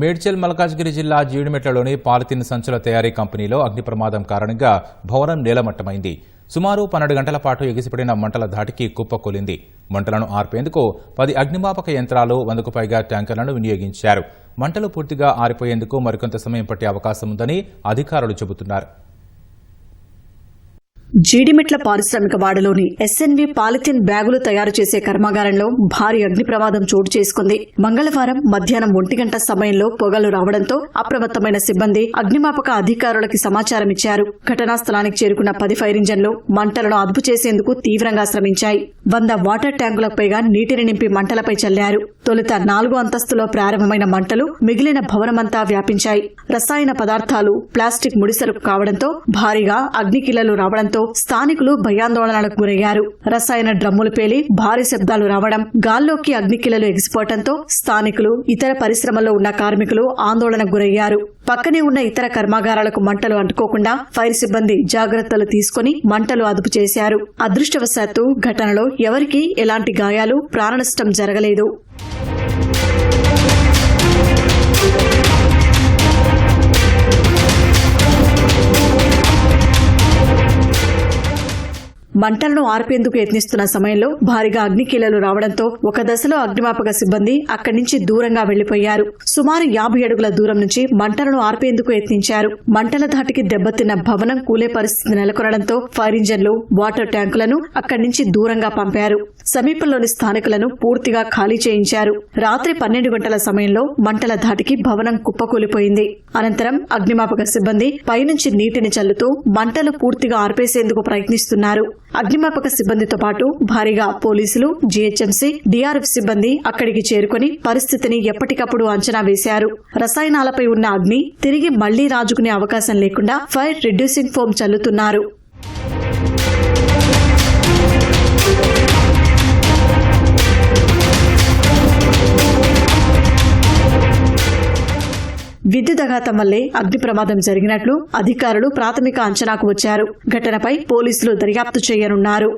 మేడ్చల్ మల్కాజ్గిరి జిల్లా జీడిమెట్లలోని పాలిథిన్ సంచుల తయారీ కంపెనీలో అగ్ని ప్రమాదం కారణంగా భవనం నేలమట్టమైంది. సుమారు పన్నెండు గంటల పాటు ఎగిసిపడిన మంటల ధాటికి కుప్పకూలింది మంటలను ఆర్పేందుకు పది అగ్నిమాపక యంత్రాలు వందకు పైగా ట్యాంకర్లను వినియోగించారు. మంటలు పూర్తిగా ఆరిపోయేందుకు మరికొంత సమయం పట్టే అవకాశం ఉందని అధికారులు చెబుతున్నారు. జీడిమెట్ల పారిశ్రామిక వాడలోని ఎస్ఎన్వి పాలిథిన్ బ్యాగులు తయారు చేసే కర్మాగారంలో భారీ అగ్ని ప్రమాదం చోటు చేసుకుంది. మంగళవారం మధ్యాహ్నం ఒంటి గంట సమయంలో పొగలు రావడంతో అప్రమత్తమైన సిబ్బంది అగ్నిమాపక అధికారులకి సమాచారం ఇచ్చారు. ఘటనా స్థలానికి చేరుకున్న పది ఫైర్ ఇంజన్లు మంటలను అదుపు చేసేందుకు తీవ్రంగా శ్రమించాయి. వంద వాటర్ ట్యాంకులకు పైగా నీటిని నింపి మంటలపై చల్లారు. తొలుత నాలుగు అంతస్తులో ప్రారంభమైన మంటలు మిగిలిన భవనమంతా వ్యాపించాయి. రసాయన పదార్థాలు ప్లాస్టిక్ ముడిసరుకు కావడంతో భారీగా అగ్నికిల్లలు రావడంతో స్థానికులు భయాందోళనలకు గురయ్యారు. రసాయన డ్రమ్ములు పేలి భారీ శబ్దాలు రావడం గాల్లోకి అగ్నికిలలు ఎగిసిపోవడంతో స్థానికులు ఇతర పరిశ్రమల్లో ఉన్న కార్మికులు ఆందోళనకు గురయ్యారు. పక్కనే ఉన్న ఇతర కర్మాగారాలకు మంటలు అంటుకోకుండా ఫైర్ సిబ్బంది జాగ్రత్తలు తీసుకుని మంటలు అదుపు చేశారు. అదృష్టవశాత్తు ఘటనలో ఎవరికీ ఎలాంటి గాయాలు ప్రాణనష్టం జరగలేదు. మంటలను ఆర్పేందుకు యత్నిస్తున్న సమయంలో భారీగా అగ్నికీలలు రావడంతో ఒక దశలో అగ్నిమాపక సిబ్బంది అక్కడి నుంచి దూరంగా వెళ్ళిపోయారు. సుమారు యాభై అడుగుల దూరం నుంచి మంటలను ఆర్పేందుకు యత్నించారు. మంటల ధాటికి దెబ్బతిన్న భవనం కూలే పరిస్థితి నెలకొనడంతో ఫైర్ ఇంజన్లు వాటర్ ట్యాంకులను అక్కడి నుంచి దూరంగా పంపారు. సమీపంలోని స్థానికులను పూర్తిగా ఖాళీ చేయించారు. రాత్రి పన్నెండు గంటల సమయంలో మంటల ధాటికి భవనం కుప్పకూలిపోయింది. అనంతరం అగ్నిమాపక సిబ్బంది పైనుంచి నీటిని చల్లుతూ మంటలు పూర్తిగా ఆర్పేసేందుకు ప్రయత్నిస్తున్నారు. అగ్నిమాపక సిబ్బందితో పాటు భారీగా పోలీసులు జీహెచ్ఎంసీ డీఆర్ఎఫ్ సిబ్బంది అక్కడికి చేరుకుని పరిస్థితిని ఎప్పటికప్పుడు అంచనా వేశారు. రసాయనాలపై ఉన్న అగ్ని తిరిగి మళ్ళీ రాజుకునే అవకాశం లేకుండా ఫైర్ రిడ్యూసింగ్ ఫోమ్ చల్లుతున్నారు. విద్యుదఘాతం వల్లే అగ్ని ప్రమాదం జరిగినట్లు అధికారులు ప్రాథమిక అంచనాకు వచ్చారు. ఘటనపై పోలీసులు దర్యాప్తు చేయనున్నారు.